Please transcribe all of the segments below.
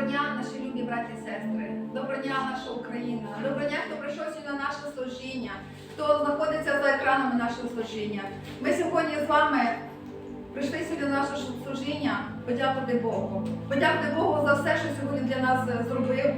Доброго дня, наші любі браті і сестри. Доброго дня, наша Україна. Доброго дня, хто прийшов сьогодні на наше служіння, хто знаходиться за екранами нашого служіння. Ми сьогодні з вами прийшли сьогодні на наше служіння подякувати Богу. Подякувати Богу за все, що сьогодні для нас зробив.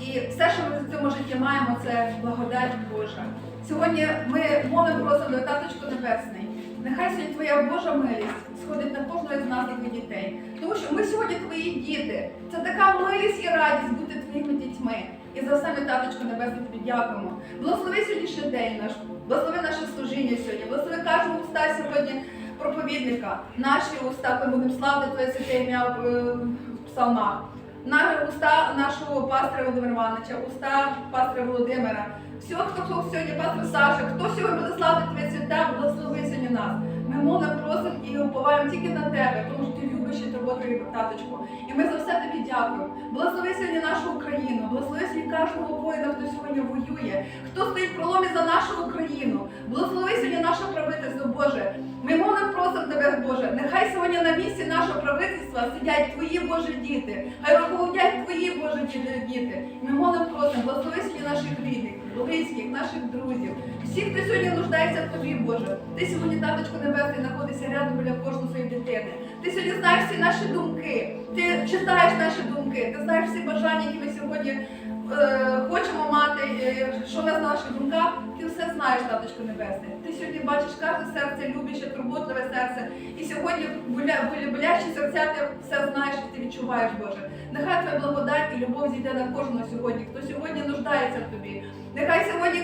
І все, що ми в цьому житті маємо, це благодать Божа. Сьогодні ми молимо просимо Таточку Небесний. Нехай сьогодні твоя Божа милість сходить на кожного з нас і дітей. Тому що ми сьогодні твої діти. Це така милість і радість бути твоїми дітьми. І за все ми, таточко небесне, тобі дякуємо. Благослови сьогоднішній день наш, благослови наше служіння сьогодні, благослови кожного уста сьогодні проповідника. Наші уста, коли будемо славити Твоє святе ім'я в е, псалмах. На уста нашого пастора Володимира Івановича, уста пастора Володимира. Всього, хто, хто сьогодні, пастор Саша, хто сьогодні буде славити Твоє святе, благослови сьогодні нас. Ми молимо, просимо і уповаємо тільки на тебе, тому що ти любиш і турботою таточку. І ми за все тобі дякуємо. Благослови сьогодні нашу Україну, благослови сьогодні кожного воїна, хто сьогодні воює, хто стоїть в проломі за нашу Україну. Благослови сьогодні наше правительство, Боже. Ми молимо, просимо тебе, Боже. Нехай сьогодні на місці нашого правительства сидять твої Божі діти. Хай руководять твої Божі діти. Ми молимо, просимо, благослови сьогодні наших рідних, близьких, наших друзів. Всіх, хто сьогодні нуждається в тобі, Боже. Ти сьогодні, таточко небесний, знаходишся рядом біля кожної своєї дитини. Ти сьогодні знаєш всі наші думки. Ти читаєш наші думки. Ти знаєш всі бажання, які ми сьогодні е, хочемо мати, е, що нас на наших думках. Ти все знаєш, таточко небесний. Ти сьогодні бачиш кожне серце, любяще, турботливе серце. І сьогодні боля, боля, серця ти все знаєш і ти відчуваєш, Боже. Нехай твоя благодать і любов зійде на кожного сьогодні, хто сьогодні нуждається в тобі. Нехай сьогодні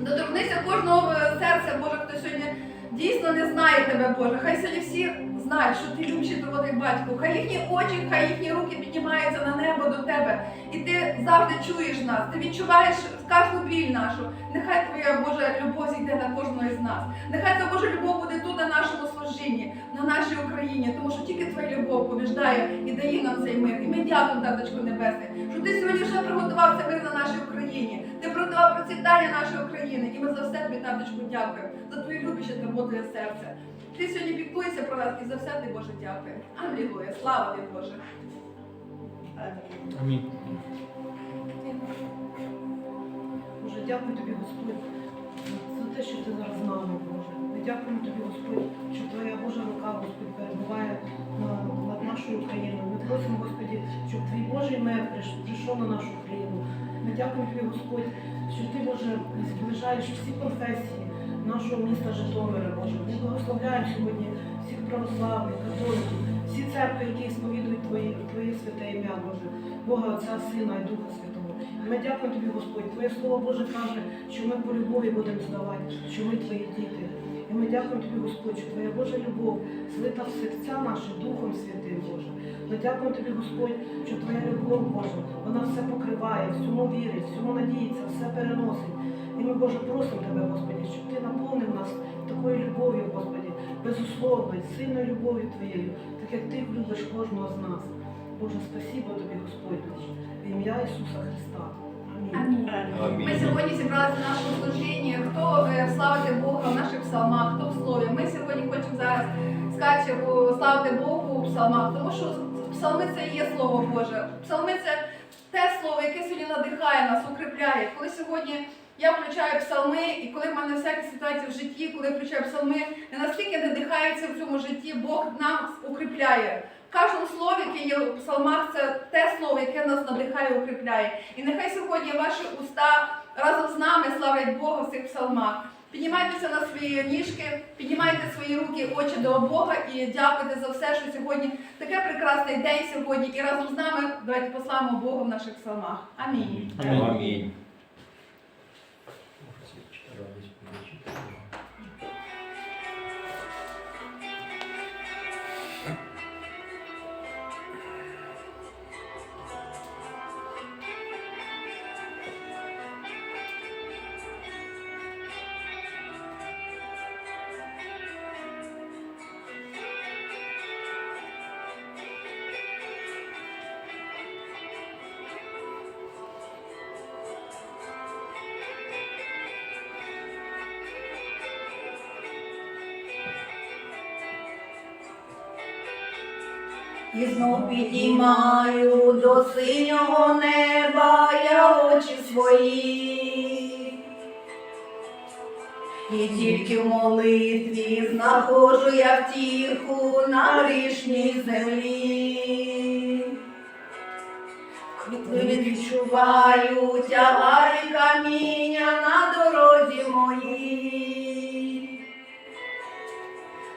доторкнися кожного е, серця, Боже, хто сьогодні дійсно не знає тебе, Боже. Хай сьогодні всі знають, що ти любчий турботий батько. Хай їхні очі, хай їхні руки піднімаються на небо до тебе. І ти завжди чуєш нас, ти відчуваєш кожну біль нашу. Нехай твоя Божа любов зійде на кожного із нас. Нехай твоя Божа любов буде тут на нашому служінні, на нашій Україні, тому що тільки твоя любов побіждає і дає нам цей мир. І ми дякуємо, таточку небесне, що ти сьогодні вже приготував мир на нашій Україні. Ти приготував процвітання нашої України. І ми за все тобі, таточку, дякуємо, за твою любище турботливе серце. Ти сьогодні піклуєшся про нас і за все ти, Боже, дякую. Алілуя, слава тобі, Боже. Амінь. Боже, дякую тобі, Господь, за те, що ти зараз з нами, Боже. Ми дякуємо тобі, Господь, що твоя Божа рука, Господь, перебуває над нашою Україною. Ми просимо, Господі, щоб твій Божий мир прийшов на нашу країну. Ми дякуємо тобі, Господь, що ти, Боже, зближаєш всі професії нашого міста Житомира, Боже. Ми благословляємо сьогодні всіх православних, католиків, всі церкви, які сповідують Твої, Твоє святе ім'я, Боже, Бога Отця, Сина і Духа Святого. І Ми дякуємо тобі, Господь. Твоє слово Боже каже, що ми по любові будемо здавати, що ми твої діти. І ми дякуємо тобі, Господь, що твоя Божа любов злита в серця наші Духом Святим, Боже. Ми дякуємо тобі, Господь, що твоя любов, Боже, вона все покриває, всьому вірить, всьому надіється, все переносить. І ми, Боже, просимо тебе, Господи, щоб ти наповнив нас такою любов'ю, Господи, безусловною, сильною любов'ю Твоєю, так як Ти любиш кожного з нас. Боже, спасибо тобі, Господь в ім'я Ісуса Христа. Амінь. Амінь. Ми сьогодні зібралися на нашому служінні. Хто е, славити Бога в наших псалмах, хто в слові. Ми сьогодні хочемо зараз сказати, славити Богу у псалмах, тому що псалми це є слово Боже. Псалми це те слово, яке сьогодні надихає нас, укріпляє. Коли сьогодні я включаю псалми, і коли в мене всякі ситуації в житті, коли я включаю псалми, не настільки надихається в цьому житті, Бог нас укріпляє. В кожному слові, яке є в псалмах, це те слово, яке нас надихає, укріпляє. І нехай сьогодні ваші уста разом з нами славлять Бога в цих псалмах. Піднімайтеся на свої ніжки, піднімайте свої руки, очі до Бога і дякуйте за все, що сьогодні таке прекрасний день сьогодні. І разом з нами давайте пославимо Бога в наших псалмах. Амінь. Амінь. І знов підіймаю до синього неба я очі свої. І тільки в молитві знаходжу я втіху на грішній землі. Коли відчуваю тягар і каміння на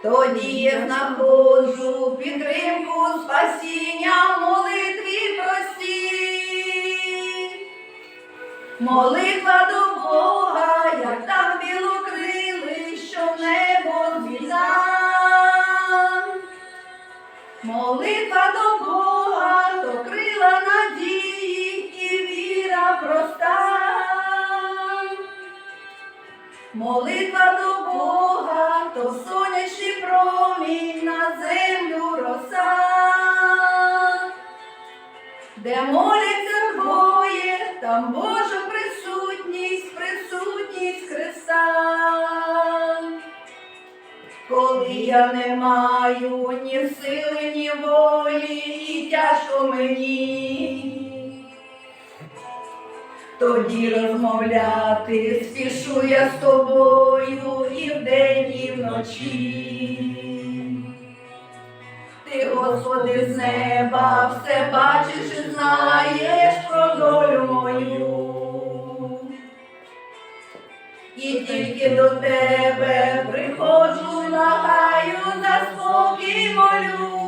Тоді я знаходжу підтримку спасіння в молитві простій. Молитва до Бога, як так білокрили, що в небо звізда. Молитва до Бога, то крила надії і віра проста. Молитва до Бога, то сонячний промінь на землю роса, де моляться двоє, там Божа присутність, присутність Христа. Коли я не маю ні сили, ні волі, і тяжко мені. Тоді розмовляти спішу я з тобою і вдень, і вночі. Ти, Господи, з неба все бачиш і знаєш про долю мою. І тільки до тебе приходжу, лагаю за спокій молю.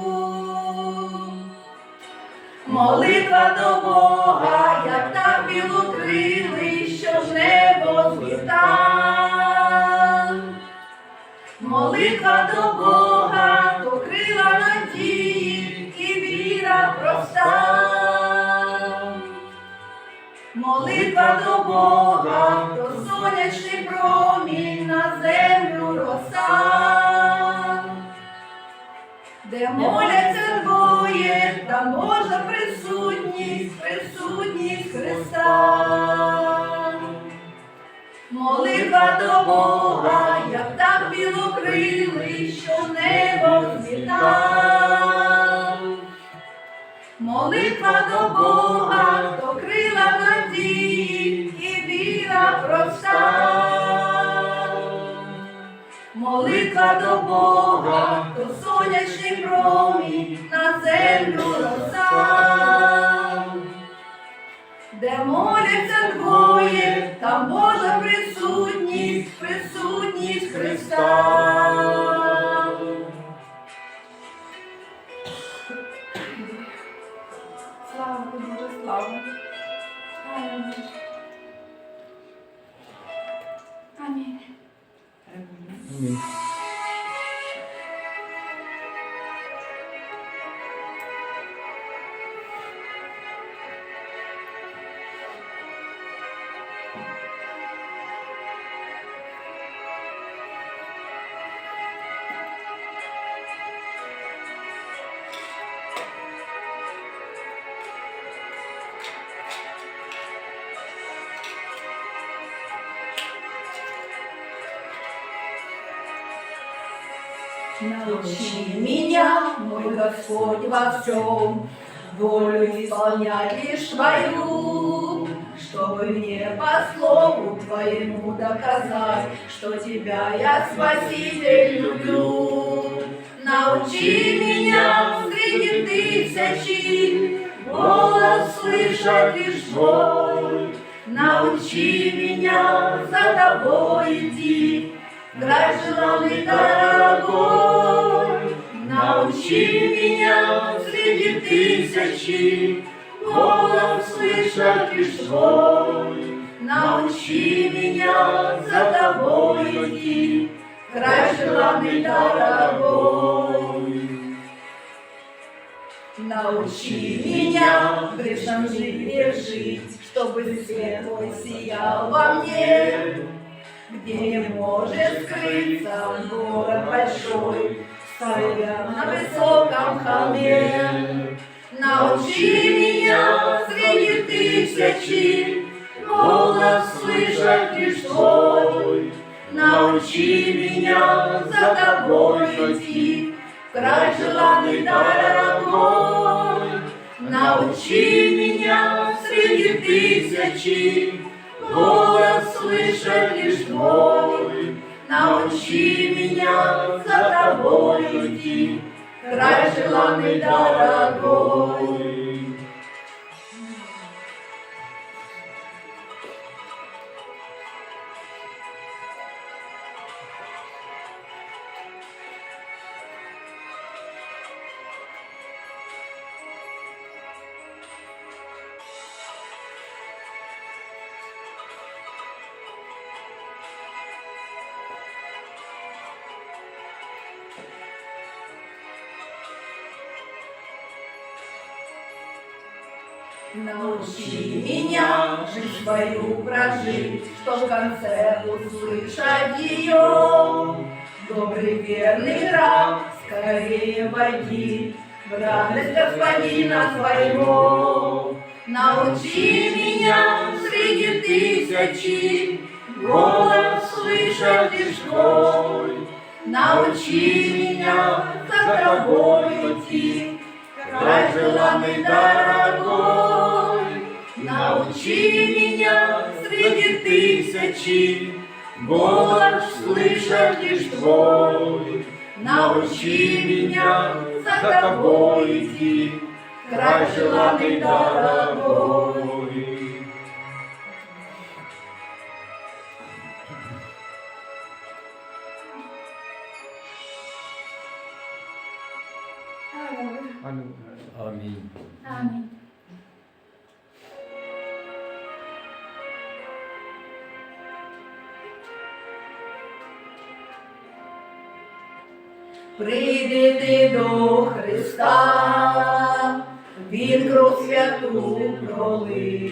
Молитва до Бога, як так білокрили, що ж небо зліта. Молитва до Бога, то крила надії і віра проста. Молитва до Бога, то сонячний промінь на землю роса. Де моляться двоє, там Божа присутність, присутність Христа. Молитва до Бога, як так білокрили, що небо зліта. Молитва до Бога, то крила надії і віра проста. Молитва до Бога, то сонячний промінь на землю роса. Де моляться двоє, там Божа присутність, присутність Господь, во всем, волю исполнять лишь Твою, чтобы мне по слову Твоему доказать, что Тебя я, Спаситель, люблю. Научи меня среди тысячи голос слышать лишь Твой. Научи меня за Тобой идти, Край желанный дорогой, научи меня среди тысячи голос слышать лишь свой. Научи меня за тобой идти, край желанный дорогой. Научи меня в грешном жизни жить, чтобы свет твой сиял во мне. где не может скрыться город большой, стоя на высоком холме. Научи меня среди тысячи голос слышать лишь твой. Научи меня за тобой идти, в край желанный дорогой. Научи меня среди тысячи Голос слышать лишь твой Научи меня за тобой идти Край желанный дорогой Научи меня жизнь свою прожить, Что в конце услышать ее. Добрый верный раб, скорее войди В радость господина своего. Научи меня среди тысячи Голос слышать лишь твой. Научи меня за тобой идти край желанный дорогой. Научи меня среди тысячи голос слышать лишь твой. Научи меня за тобой идти, край желанный дорогой. Аллилуйя. Амінь. Прийди ти до Христа, Він кров святу пролив,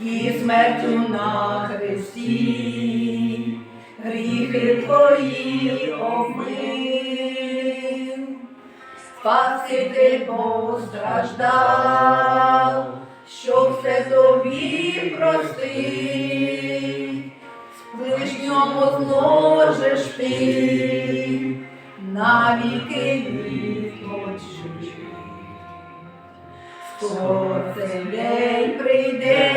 і смертю на хресті гріхи твої омив. Спаситель постраждав, щоб все тобі простив. Ближньому зможеш ти навіки відпочити. Скоро цей день прийде,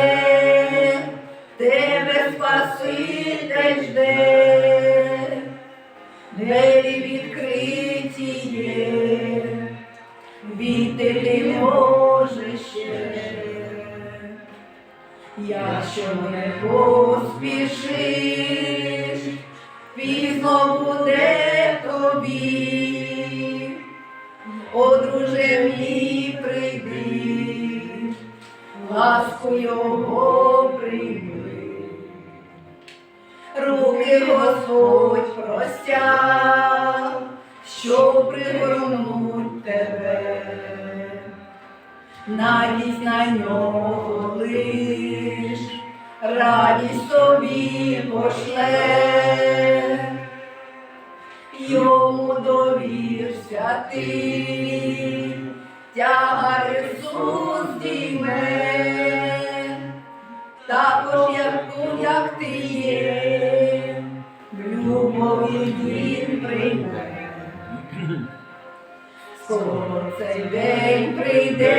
тебе Спаситель жде, двері відкриті є, війти ти можеш ще. Якщо не поспішиш, ласку його прийми, руки Господь простяг, що пригорнуть тебе. Надість на нього лиш, радість собі пошле, йому довірся ти, тягар Ісус дійме, він прийме. Скоро цей день прийде,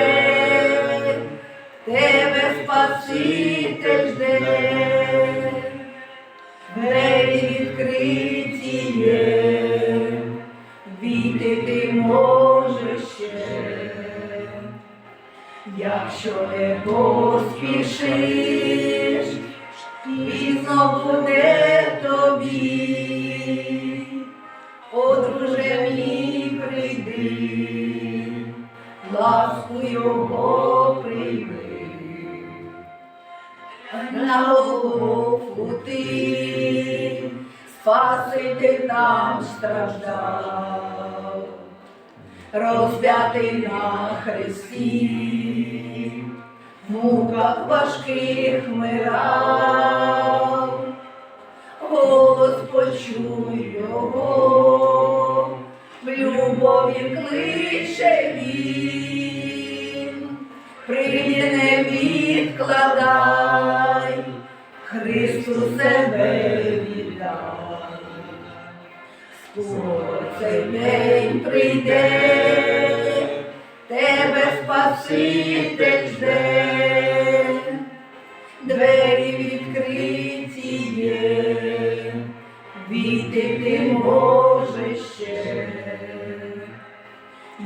тебе Спаситель жде, двері відкриті є, війти ти можеш ще, якщо не поспішиш, пізно буде тобі. Ласку його прийми, на Голгофу ти, Спаситель нам страждав, розп'ятий на хресті, в муках важких мирав голос почуй його, в любові кличе він, прийди не відкладай, Христу себе віддай. Скоро цей день прийде, тебе Спаситель жде, двері відкриті є, війти ти можеш ще,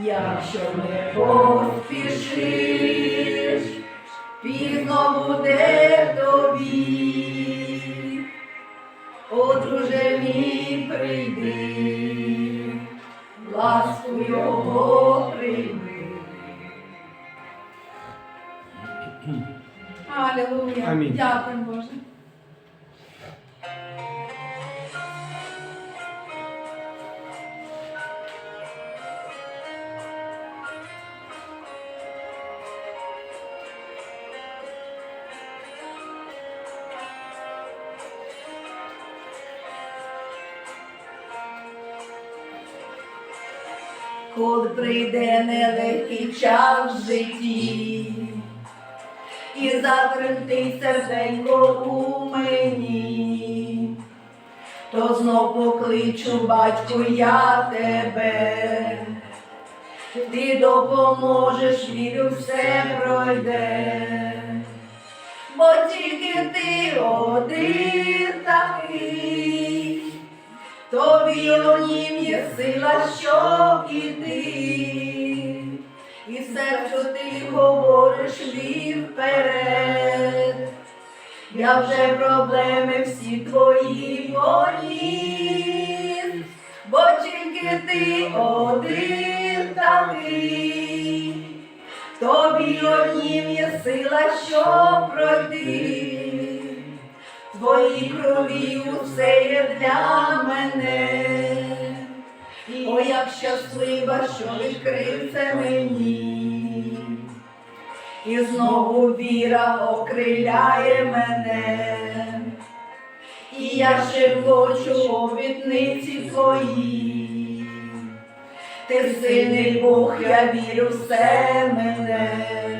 якщо не поспішиш, пізно буде тобі, о друже мій прийди, ласку його прийми. Алілуя. Дякую, Боже. Коли прийде нелегкий час в житті, і затремтить серденько у мені, то знов покличу, батьку, я тебе, ти допоможеш, вірю, все пройде, бо тільки ти один Тобі однім є сила, щоб іти, і серцю ти говориш вір вперед. Я вже проблеми всі твої поніс, бо тільки ти один такий, тобі однім є сила, щоб пройти. Твої крові усе є для мене. О, як щаслива, що відкрив це мені, і знову віра окриляє мене, і я ще хочу обітниці твої. Ти сильний Бог, я вірю все мене.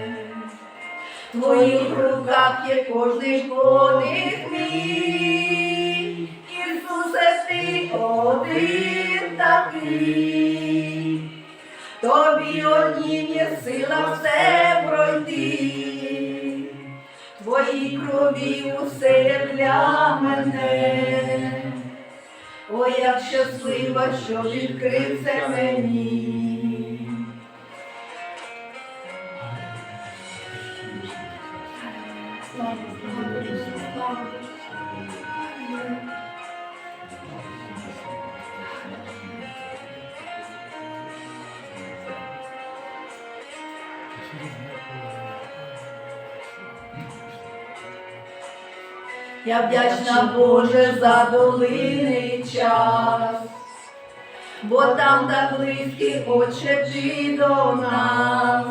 В твоїх руках є кожний подих мій. Ісусе, ти один такий. Тобі однім є сила все пройти. Твої крові усе для мене. Ой, як щаслива, що відкрив це мені. Я вдячна Боже за долинний час, бо там так близький Отче ти до нас,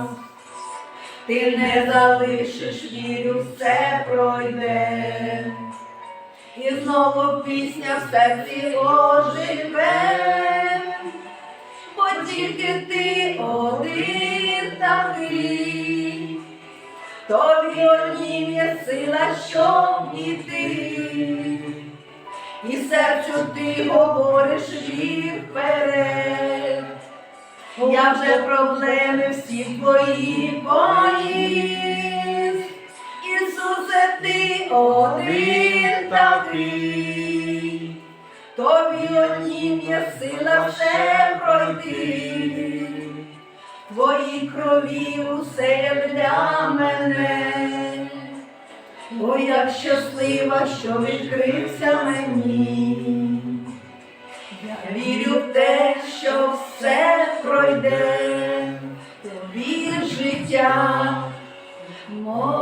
ти не залишиш вірю, все пройде, і знову пісня в серці оживе, Тобі однім є сила, щоб іти, і серцю ти говориш вперед. Я вже проблеми всі твої поніс. Ісусе, ти один такий, тобі однім є сила все пройти. Твої крові усе для мене, О, як щаслива, що відкрився мені. Я вірю в те, що все пройде, тобі життя моє.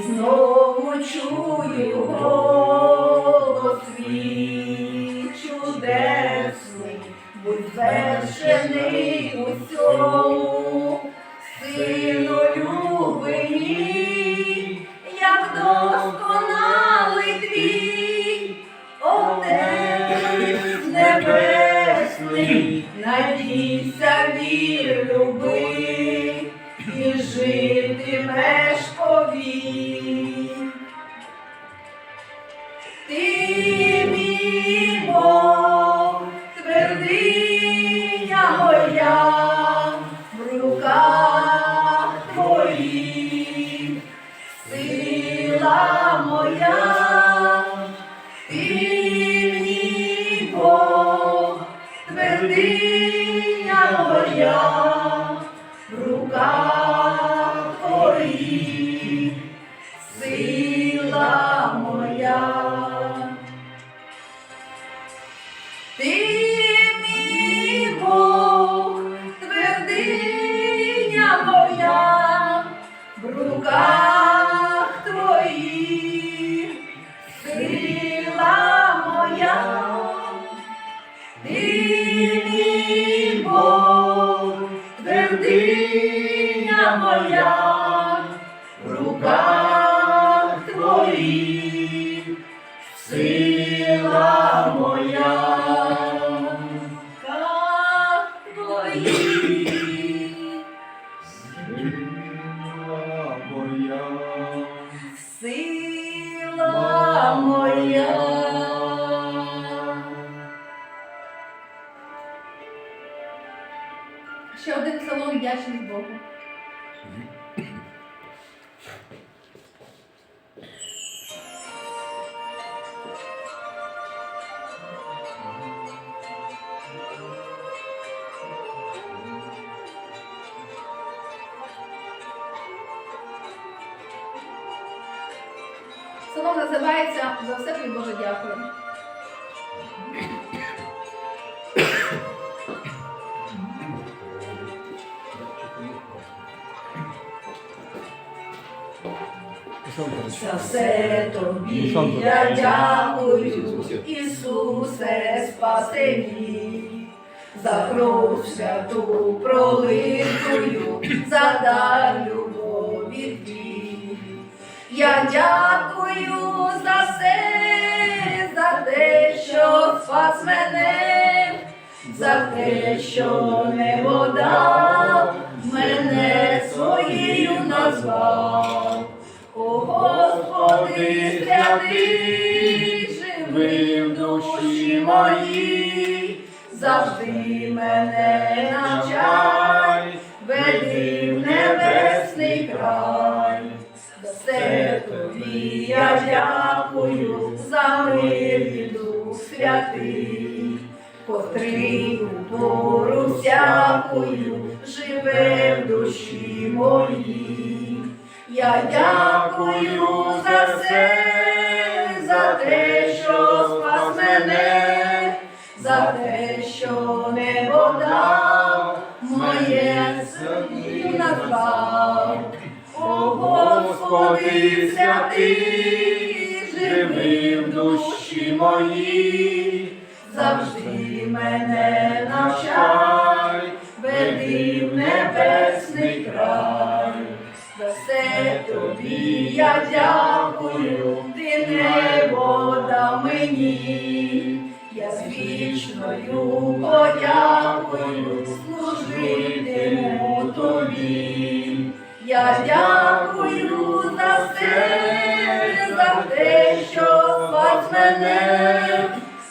знову чую голос свій чудесний, будь звершений усьому, сину любий, як досконалий твій, Отець небесний, надійся вір люби і житимеш тобі. Ти мій Бог. Воно називається за все тобі Боже дякую. За все тобі я дякую, Ісусе, спаси мій, за кров святу пролитую, за дар любові твій. Я дякую. Мене, за те, що не дав, мене своєю назвав. О Господи, святий, живи в душі моїй, завжди мене навчай, веди в небесний край. Все тобі я дякую, за мир і дух святий, котрий пору всякою живе в душі моїй. Я дякую за все, за те, що спас мене, за те, що небо дав, моє собі назвав. О Господи, святий, живи в душі моїй, завжди мене навчай, веди в небесний край. За все тобі я дякую, ти небо дав мені, я з вічною подякою служитиму тобі. Я дякую за все, за те, що спас мене,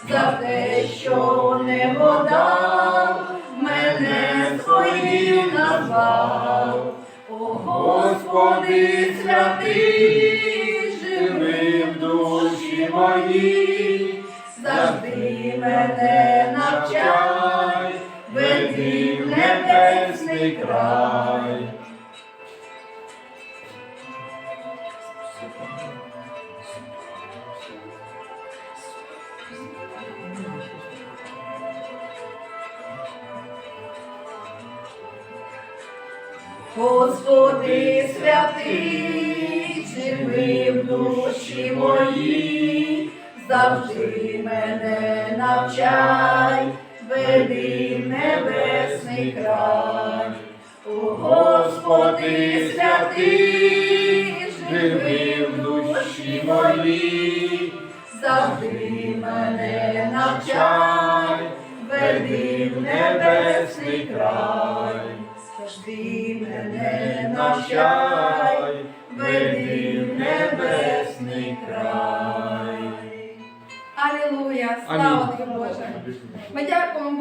за те, що небо дав, мене своїм назвав. О Господи, святий, живи в душі моїй, завжди мене навчай, веди в небесний край. Господи святий, живи в душі моїй, завжди мене навчай, веди небесний край. О Господи святий, живи в душі моїй, завжди мене навчай, веди в небесний край. Завжди мене навчай, веди в небесний край. Алілуя! Слава тобі, Боже! Ми дякуємо Богу.